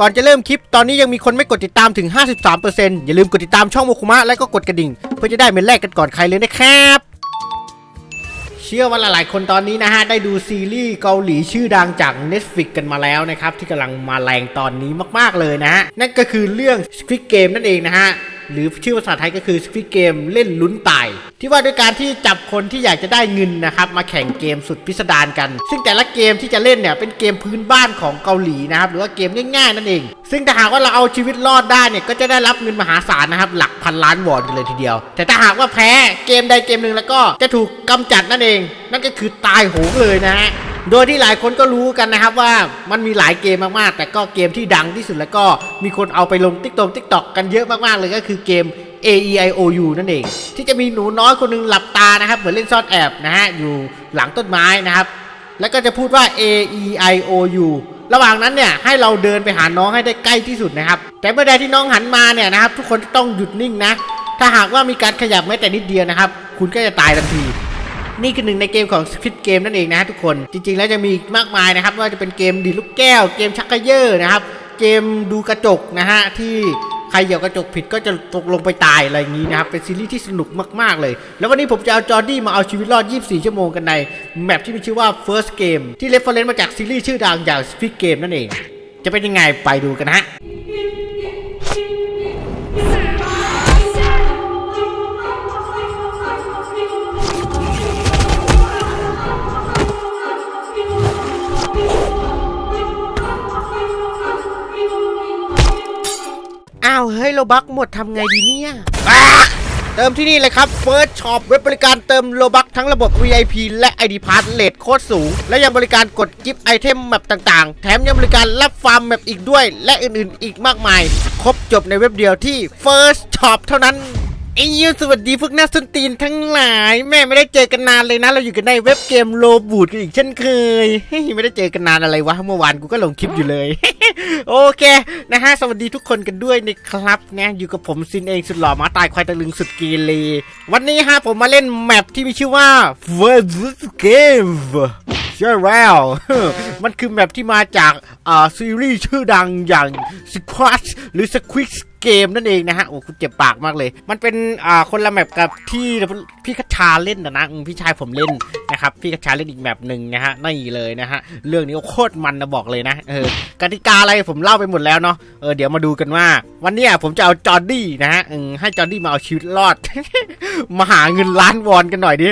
ก่อนจะเริ่มคลิปตอนนี้ยังมีคนไม่กดติดตามถึง 53%อย่าลืมกดติดตามช่องโมคุมะและก็กดกระดิ่ง เพื่อจะได้เป็นแรกกันก่อนใครเลยนะครับเชื่อว่าหลายๆคนตอนนี้นะฮะ ได้ดูซีรีส์เกาหลีชื่อดังจาก Netflix กันมาแล้วนะครับ ที่กำลังมาแรงตอนนี้มากๆเลยนะฮะ นั่นก็คือเรื่อง Squid Game นั่นเองนะฮะหรือชื่อภาษาไทยก็คือ Squid Game เล่นลุ้นตาย ที่ว่าด้วยการที่จับคนที่อยากจะได้เงินนะครับ มาแข่งเกมสุดพิสดารกัน ซึ่งแต่ละเกมที่จะเล่นเนี่ยเป็นเกมพื้นบ้านของเกาหลีนะครับ หรือว่าเกมง่ายๆนั่นเอง ซึ่งถ้าหากว่าเราเอาชีวิตรอดได้เนี่ยก็จะได้รับเงินมหาศาลนะครับ หลักพันล้านวอนกันเลยทีเดียว แต่ถ้าหากว่าแพ้เกมใดเกมหนึ่งแล้วก็จะถูกกำจัดนั่นเอง นั่นก็คือตายโหงเลยนะฮะ โดยที่หลายคนก็รู้กันนะครับว่ามันมีหลายเกมมากๆ แต่ก็เกมที่ดังที่สุดแล้วก็มีคนเอาไปลง t ิ k t o k t ิ k t o k กันเยอะมากๆเลยก็คือเกม A E I O U นั่นเอง ที่จะมีหนูน้อยคนหนึงหลับตานะครับ เหมือนเล่นซ่อนแอบนะฮะอยู่หลังต้นไม้นะครับ แล้วก็จะพูดว่า A E I O U ระหว่างนั้นเนี่ยให้เราเดินไปหาน้องให้ได้ใกล้ที่สุดนะครับ แต่เมื่อใดที่น้องหันมาเนี่ยนะครับ ทุกคนต้องหยุดนิ่งนะ ถ้าหากว่ามีการขยับแม้แต่นิดเดียวนะครับ คุณก็จะตายทันที นี่คือหนึ่งในเกมของ Squid Game นั่นเองนะฮะทุกคน จริงๆ แล้วจะมีมากมายนะครับว่าจะเป็นเกมดีลูกแก้ว เกมชักกระเยอะนะครับ เกมดูกระจกนะฮะที่ใครเหยียบกระจกผิดก็จะตกลงไปตายอะไรอย่างนี้นะครับ เป็นซีรีส์ที่สนุกมากๆเลย แล้ววันนี้ผมจะเอาจอร์ดี้มาเอาชีวิตรอด 24 ชั่วโมงกันใน แมปที่มีชื่อว่า First Game ที่เรฟเฟอร์เรนซ์มาจากซีรีส์ชื่อดังอย่าง Squid Game นั่นเอง จะเป็นยังไงไปดูกันนะฮะ โลบักหมดทำไงดีเนี่ยเติมที่นี่เลยครับ First Shop เว็บบริการเติมโลบักทั้งระบบ VIP และ ID Pass เลทโคตรสูง และยังบริการกดกิฟต์ไอเทมแมปต่างๆ แถมยังบริการรับฟาร์มแมปอีกด้วย และอื่นๆอีกมากมาย ครบจบในเว็บเดียวที่ First Shop เท่านั้น ไอ้ยูสวัสดีพวกนักสนตีนทั้งหลาย แม่ไม่ได้เจอกันนานเลยนะ เราอยู่กันในเว็บเกมโลบูดกันอีกเช่นเคยไม่ได้เจอกันนานอะไรวะเมื่อวานกูก็ลงคลิปอยู่เลย โอเคนะฮะสวัสดีทุกคนกันด้วยนะครับนะอยู่กับผมซินเองสุดหล่อมาตายควายตะลึงสุดเกเรวันนี้ฮะผมมาเล่นแมปที่มีชื่อว่า First Game ใช่แล้วมันคือแมปที่มาจากอ่าซีรีส์ชื่อดังอย่าง Squash หรือ Squid Game นั่นเองนะฮะโอ้คุณเจ็บปากมากเลย มันเป็นอ่าคนละแมปกับที่พี่คัชชาเล่นนะนะพี่ชายผมเล่นนะครับพี่คัชชาเล่นอีกแมปหนึ่งนะฮะนี่เลยนะฮะเรื่องนี้โคตรมันนะบอกเลยนะเออกติกาอะไรผมเล่าไปหมดแล้วเนาะเออเดี๋ยวมาดูกันว่า วันนี้ผมจะเอาจอร์ดี้นะฮะให้จอร์ดี้มาเอาชีวิตรอด มาหาเงินล้านวอนกันหน่อยดิ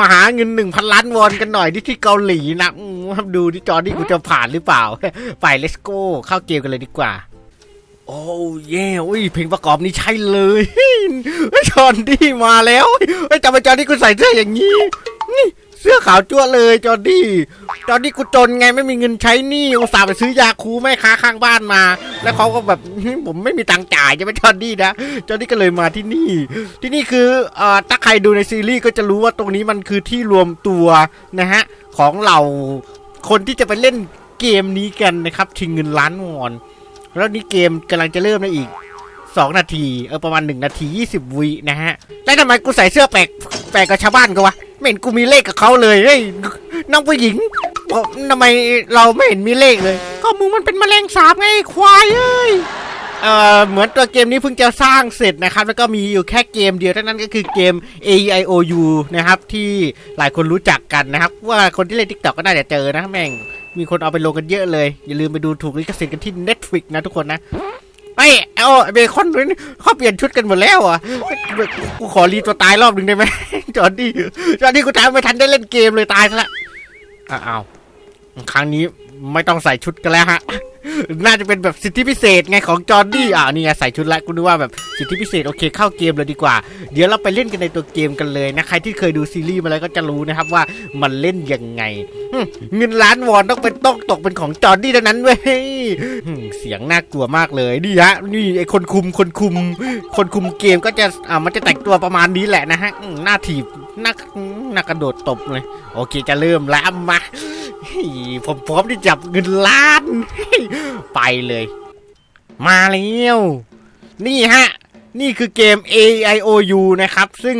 มาหาเงินหนึ่งพันล้านวอนกันหน่อยที่ที่เกาหลีนะดูที่จอร์ดี้กูจะผ่านหรือเปล่า ไป let's go เข้าเกมกันเลยดีกว่า โอ้เย่อุ้ยเพลงประกอบนี้ใช่เลยจอร์ดี้มาแล้วไอ้จำไปจอร์ดี้กูใส่เสื้ออย่างนี้ นี่เสื้อขาวจั่วเลยจอร์ดี้จอร์ดี้กูจนไงไม่มีเงินใช้หนี่อุตส่าห์ไปซื้อยาคูแม่ค้าข้างบ้านมา แล้วเขาก็แบบผมไม่มีตังค์จ่ายจะไม่จอร์ดี้นะจอร์ดี้ก็เลยมาที่นี่ ที่นี่คือเอ่อถ้าใครดูในซีรีส์ก็จะรู้ว่าตรงนี้มันคือที่รวมตัวนะฮะของเหล่าคนที่จะไปเล่นเกมนี้กันนะครับชิงเงินล้านวอน แล้วนี่เกมกำลังจะเริ่มแล้อีก 2 นาที เออประมาณ 1 นาที 20 วินะฮะ แล้วทำไมกูใส่เสื้อแปลกแปลกกับชาวบ้านกันวะ ไม่เห็นกูมีเลขกับเขาเลยเฮ้ยน้องผู้หญิงบอกทำไมเราไม่เห็นมีเลขเลย ก็มึงมันเป็นแมลงสาบไงควายเอ้ยเอ่อเหมือนตัวเกมนี้เพิ่งจะสร้างเสร็จนะครับ แล้วก็มีอยู่แค่เกมเดียวเท่านั้นก็คือเกม AIOU นะครับ ที่หลายคนรู้จักกันนะครับ ว่าคนที่เล่น TikTok ก็น่าจะเจอนะแม่ง มีคนเอาไปลงกันเยอะเลย อย่าลืมไปดูถูกลิขสิทธิ์กันที่ Netflix นะทุกคนนะไอ้เอาเบคอนนี่เขาเปลี่ยนชุดกันหมดแล้วอะกูขอรีตัวตายรอบหนึ่งได้ไหมจอร์ดี้จอร์ดี้กูตาไม่ทันได้เล่นเกมเลยตายซะละอ้าวครั้งนี้ไม่ต้องใส่ชุดกันแล้วฮะ น่าจะเป็นแบบสิทธิพิเศษไงของจอร์ดี้อ่านี่ไงใส่ชุดแล้วกูนึกว่าแบบสิทธิพิเศษโอเคเข้าเกมเลยดีกว่า เดี๋ยวเราไปเล่นกันในตัวเกมกันเลยนะใครที่เคยดูซีรีส์มาแล้วก็จะรู้นะครับว่ามันเล่นยังไงเงินล้านวอนต้องเป็นต้องตกเป็นของจอร์ดี้เท่านั้นเว้ยเสียงน่ากลัวมากเลยนี่ฮะนี่ไอคนคุมคนคุม คนคุมเกมก็จะอ่ามันจะแต่งตัวประมาณนี้แหละนะฮะหน้าถีบหน้าหน้ากระโดดตบเลย โอเคจะเริ่มแล้วมา ผมพร้อมที่จับเงินล้าน ไปเลย มาแล้ว นี่ฮะ นี่คือเกม A I O U นะครับ ซึ่ง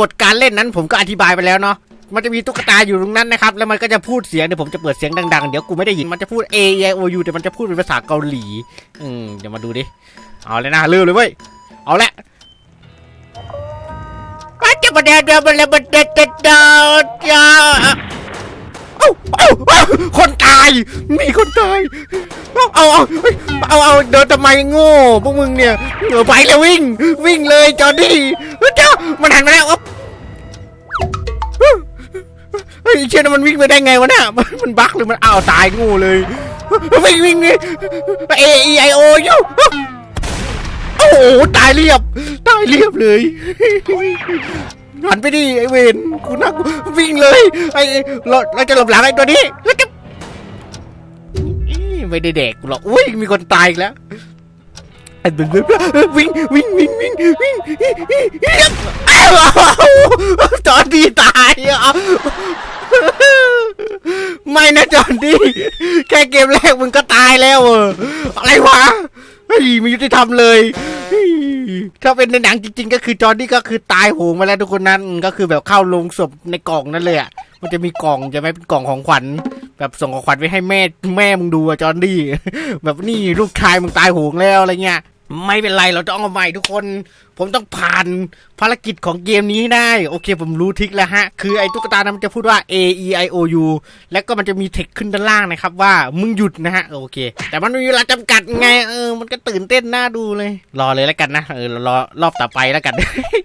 กฎการเล่นนั้นผมก็อธิบายไปแล้วเนาะมันจะมีตุ๊กตาอยู่ตรงนั้นนะครับ แล้วมันก็จะพูดเสียงเดี๋ยวผมจะเปิดเสียงดังๆ เดี๋ยวกูไม่ได้ยิน มันจะพูด AIOU แต่มันจะพูดเป็นภาษาเกาหลี อืม เดี๋ยวมาดูดิ เอาเลยนะเร็วเลยเว้ย เอาละมันจะมาเดินเดินมาเลยมันเดินเดินเดินจ้า เอ้าเอ้าเอ้าคนตาย มีคนตาย เอาเอาเอาเฮ้ยเอาเอาเดินทำไมโง่พวกมึงเนี่ยเออไปเลยวิ่ง วิ่งเลยจอร์ดี้เจ้ามันหันมาแล้วอ๊อบเฮ้ยเชื่อนะมันวิ่งไปได้ไงวะเนี่ยมันมันบั๊กหรือมันอ้าวตายโงูเลย วิ่งวิ่งวิ่งเอไอโอยูโอ้โหตายเรียบ ตายเรียบเลย หันไปดิไอเวนกูน่ากวิ่งเลยไอเราเราจะหลบหลังไอตัวนี้แล้วจะไม่ได้แดกกูหรอกอุ้ยมีคนตายอีกแล้ววิ่งวิ่งวิ่งวิ่งวิ่งอ้าวจอร์ดี้ตายอะไม่นะจอร์ดี้แค่เกมแรกมึงก็ตายแล้วเอออะไรวะเฮ้ยไม่ยุติธรรมเลย ถ้าเป็นในหนังจริง ๆ ก็คือจอร์ดี้ก็คือตายโหงมาแล้วทุกคนนั้นก็คือแบบเข้าลงศพในกล่องนั่นเลยอะมันจะมีกล่องจะไหมเป็นกล่องของขวัญ แบบส่งของขวัญไปให้แม่แม่มึงดูอะจอร์ดี้แบบนี่ลูกชายมึงตายโหงแล้วอะไรเงี้ย ไม่เป็นไรเราต้องเอาใหม่ทุกคน ผมต้องผ่านภารกิจของเกมนี้ได้ โอเค ผมรู้ทิกแล้วฮะ คือไอ้ตุ๊กตานั้นมันจะพูดว่า A E I O U แล้วก็มันจะมีเทคขึ้นด้านล่างนะครับว่ามึงหยุดนะฮะ โอเค แต่มันมีเวลาจำกัดไง เออ มันก็ตื่นเต้นน่าดูเลย รอเลยแล้วกันนะ เออ รอรอบต่อไปแล้วกัน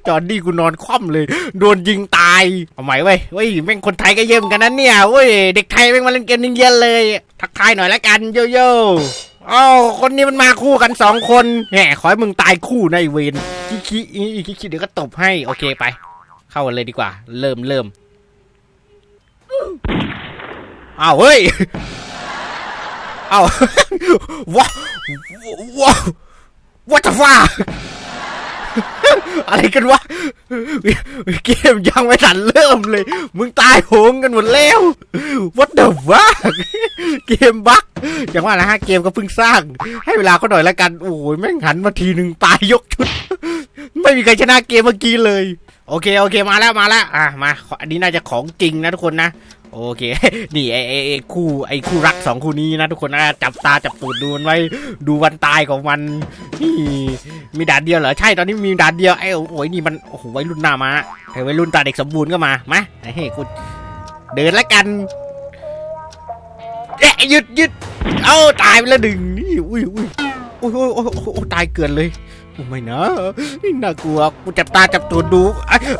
จอร์ดี้กูนอนคว่ำเลย โดนยิงตาย เอาใหม่เว้ยเว้ยแม่งคนไทยก็เยี่ยมกันนั้นเนี่ยเว้ย เด็กไทยแม่งมาเล่นเกมนิ่งเย็นเลย ทักทายหน่อยแล้วกันโยโย่ อ้าวคนนี้มันมาคู่กันสองคนแหมขอให้มึงตายคู่ในเวนคิคิอีคิคิเดี๋ยวก็ตบให้โอเคไป เข้ากันเลยดีกว่า เริ่มเริ่มอ้าวเฮ้ยอ้าวว้าวว้าววัตฟ้า อะไรกันวะเกมยังไม่ทันเริ่มเลย มึงตายโหงกันหมดแล้ว What the fuck เกมบั๊กอย่างว่านะฮะเกมก็เพิ่งสร้าง ให้เวลาเขาหน่อยละกัน โอ้ยแม่งหันมาทีหนึ่งตายยกชุด ไม่มีใครชนะเกมเมื่อกี้เลย โอเคโอเคมาแล้วมาแล้วอะมา อันนี้น่าจะของจริงนะทุกคนนะ โอเค นี่ไอ้ไอไอคู่ไอ้คู่รักสองคู่นี้นะทุกคนนะจับตาจับตูดดูมันไว้ดูวันตายของมันนี่มีด่านเดียวเหรอใช่ตอนนี้มีด่านเดียวไอ้โอ้ยนี่มันโอ้โหวัยรุ่นหน้ามาไอ้วัยรุ่นตาเด็กสมบูรณ์ก็มามาไอ้เฮ้ยกูเดินแล้วกันเอ๊ะหยุดหยุดเอ้าตายไปแล้วดึงนี่อุ้ยอุ้ยโอ้ยโอ้ยโอ้ยอ้ยโอ้ยตายเกินเลยโอไม่นะนี่น่ากลัวกูจับตาจับตูดดู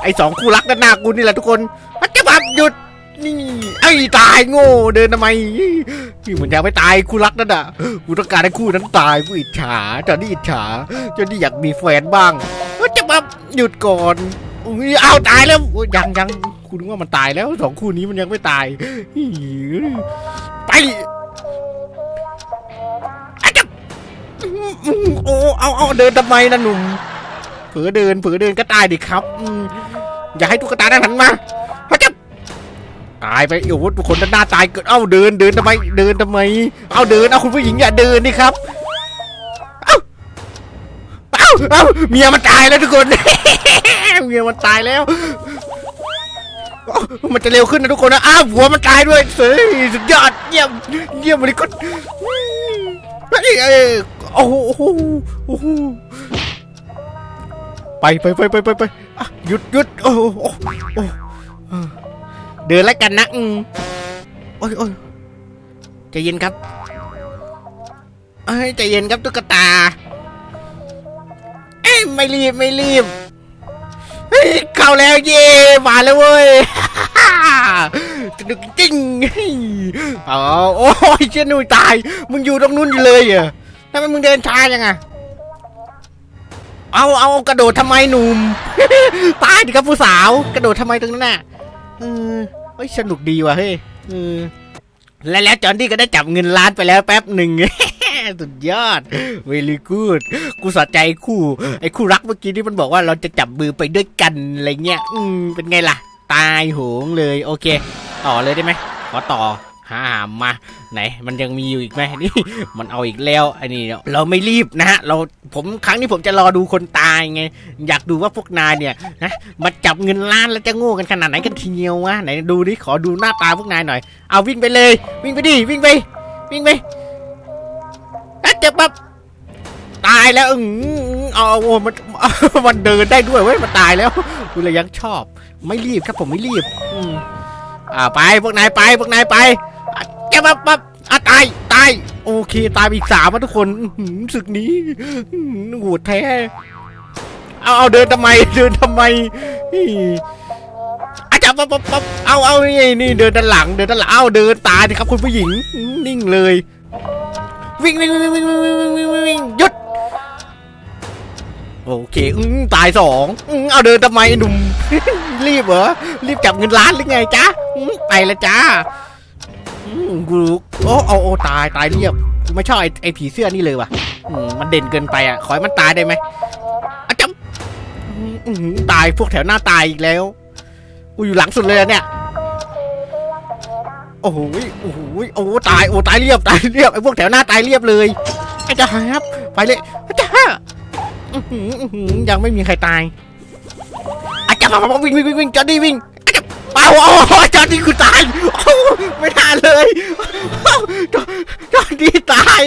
ไอ้สองคู่รักด้านหน้ากูนี่แหละทุกคนมันจะแบบหยุด นี่ไอ้ตายโง่เดินทำไมนี่เหมือนยังไม่ตายคู่รักนั่นอะกูต้องการให้คู่นั้นตายกูอิจฉาจอนนี่อิจฉาจอนนี่อยากมีแฟนบ้างจะมาหยุดก่อนอเอาตายแล้วยังยังคุณว่ามันตายแล้วสองคู่นี้มันยังไม่ตายอี้ไปอะจะโอ้เอาเอาเดินทำไมนะหนุ่มเผลอเดินเผลอเดินก็ตายดิครับอย่าให้ตุ๊กตานั้นหันมา ตายไปโอ้โหทุกคนด้านหน้าตายเกิดเอ้าเดินเดินทำไมเดินทำไม เอาเดินเอาคุณผู้หญิงอย่าเดินนี่ครับเอ้าเอ้าเอ้าเมียมันตายแล้วทุกคน เมียมันตายแล้วมันจะเร็วขึ้นนะทุกคนนะอ้าวหัวมันตายด้วยเฮ้ยสุดยอดเยี่ยมเยี่ยมเลยก็เฮ้ยเอ้ยโอ้โหโอ้โหไปไปไปไปไปไปหยุดหยุดโอ้โหโอ้โหโอ้โห เดินแล้วกันนะอืมโอ้ยโอ้ยใจเย็นครับเอ้ยใจเย็นครับตุ๊กตา เอ้ยไม่รีบไม่รีบเฮ้ยเข้าแล้วเย่มาแล้วเว้ยดึกจริงอ๋อโอ้ยเชี่ยหนุ่ยตาย มึงอยู่ตรงนู้นอยู่เลยเหรอทำไมมึงเดินช้าจังอะเอาเอากระโดดทำไมหนุ่ม ตายดิครับผู้สาว กระโดดทำไมตรงนั้นน่ะ เออเฮ้ยสนุกดีว่ะเฮ้ยเออและแล้วจอห์นดี้ก็ได้จับเงินล้านไปแล้วแป๊บหนึ่ง สุดยอดเวลีกูดกูสะใจคู่ ไอ้คู่รักเมื่อกี้ที่มันบอกว่าเราจะจับมือไปด้วยกันอะไรเงี้ย อืมเป็นไงล่ะ ตายโหงเลย โอเค ต่อเลยได้ไหมขอต่อ หาหามมาไหนมันยังมีอยู่อีกไหมนี่มันเอาอีกแล้วอันนี้เราไม่รีบนะฮะเราผมครั้งนี้ผมจะรอดูคนตายไงอยากดูว่าพวกนายเนี่ยนะมาจับเงินล้านแล้วจะโง่กันขนาดไหนกันทีเดียววะไหนดูดิขอดูหน้าตาพวกนายหน่อยเอาวิ่งไปเลย วิ่งไปดิวิ่งไปวิ่งไปอะเจ็บปั๊บตายแล้วอือเอาเอาเอามันมันเดินได้ด้วยเว้ยมันตายแล้วคุณเลยยังชอบ ไม่รีบครับผมไม่รีบ อืมอ่าไปพวกนายไปพวกนายไป แกปั๊บปั๊บอะตาย ตาย โอเค ตายไปอีกสามอะทุกคนอื้อหือศึกนี้อื้อหือโหดแท้ เอาเอาเดินทำไม เดินทำไมอี้อาจารย์ปั๊บปั๊บปั๊บเอาเอานี่นี่เดินด้านหลัง เดินด้านหลัง เอาเดินตายดิครับคุณผู้หญิงอื้อนิ่งเลย วิ่งวิ่งวิ่งวิ่งวิ่งวิ่งวิ่งวิ่งวิ่งหยุด โอเคอืมตายสองอืมเอาเดินทำไมไอ้หนุ่ม รีบเหรอ รีบจับเงินล้านหรือไงจ๊ะอืมไปละจ้า กูโอ้เอาโอ้ตายตายเรียบกูไม่ชอบไอ้ไอ้ผีเสื้อนี่เลยว่ะอืมมันเด่นเกินไปอะขอให้มันตายได้ไหมอะจำอืมอืมตายพวกแถวหน้าตายอีกแล้วกูอยู่หลังสุดเลยอะเนี่ย โอ้โหโอ้โหโอ้ตายโอ้ตายเรียบตายเรียบไอ้พวกแถวหน้าตายเรียบเลยไอ้จ้าครับไปเลยไอ้จ้าอื้อหืออื้อหือยังไม่มีใครตายไอ้จ้ามาวิ่งวิ่งวิ่งวิ่งจอดดี้วิ่งไอ้จ้าเอาเอาเอาจอดดี้กูตาย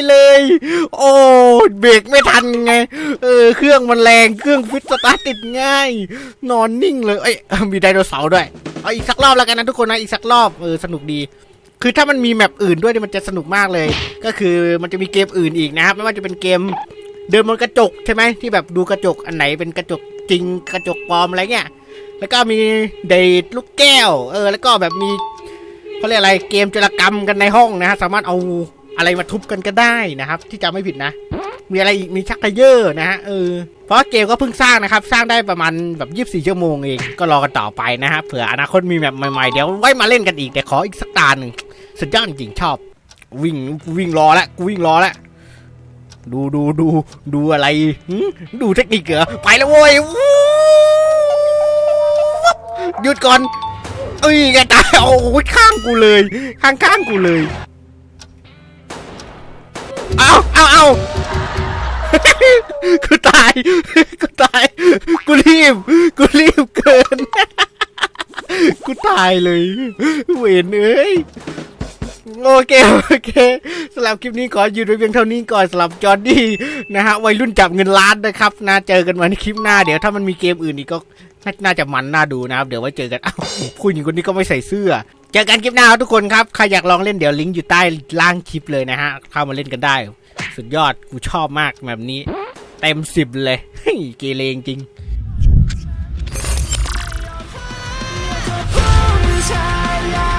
เลย โอ้เบรกไม่ทันไง เออ เครื่องมันแรงเครื่องฟิตสตาร์ติดง่าย นอนนิ่งเลยเอ้ยมีไดโนเสาร์ด้วยเอาอีกสักรอบแล้วกันนะทุกคนนะอีกสักรอบเออสนุกดี คือถ้ามันมีแมปอื่นด้วยเนี่ยมันจะสนุกมากเลย ก็คือมันจะมีเกมอื่นอีกนะครับไม่ว่าจะเป็นเกมเดินบนกระจกใช่ไหมที่แบบดูกระจกอันไหนเป็นกระจกจริงกระจกปลอมอะไรเงี้ยแล้วก็มีเดทลูกแก้ว เออ แล้วก็แบบมีเขาเรียกอะไรเกมจรกรรมกันในห้องนะฮะสามารถเอา อะไรมาทุบกันก็ได้นะครับ ที่จำไม่ผิดนะ มีอะไรอีกมีชักเยอร์นะฮะเออเพราะเกมก็เพิ่งสร้างนะครับ สร้างได้ประมาณแบบ 24 ชั่วโมงเอง ก็รอกันต่อไปนะฮะเผื่ออนาคตมีแบบใหม่ๆ เดี๋ยวไว้มาเล่นกันอีกแต่ขออีกสักตาหนึ่งสุดยอดจริงชอบ วิ่งวิ่งรอแล้วกูวิ่งรอแล้วดูดูดูดูอะไรดูเทคนิคเหรอไปแล้วโว้ยหยุดก่อนเอ้ยแกตายโอ้ยข้างกูเลย ข้างข้างกูเลย เอาเอาเอากูตาย กูตาย กูรีบ กูรีบเกิน กูตายเลย เวนเอ้ย โอเค โอเคสำหรับคลิปนี้ขอหยุดไว้เพียงเท่านี้ก่อนสำหรับจอร์ดี้นะฮะ วัยรุ่นจับเงินล้านนะครับนะเจอกันวันคลิปหน้า เดี๋ยวถ้ามันมีเกมอื่นอีกก็น่าจะมันน่าดูนะครับ เดี๋ยวไว้เจอกันอ้าวผู้หญิงคนนี้ก็ไม่ใส่เสื้อ เจอกันคลิปหน้าครับทุกคนครับ ใครอยากลองเล่นเดี๋ยวลิงก์อยู่ใต้ล่างคลิปเลยนะฮะ เข้ามาเล่นกันได้ สุดยอดกูชอบมากแบบนี้ เต็มสิบเลยเฮ้ยเกเรจริงชา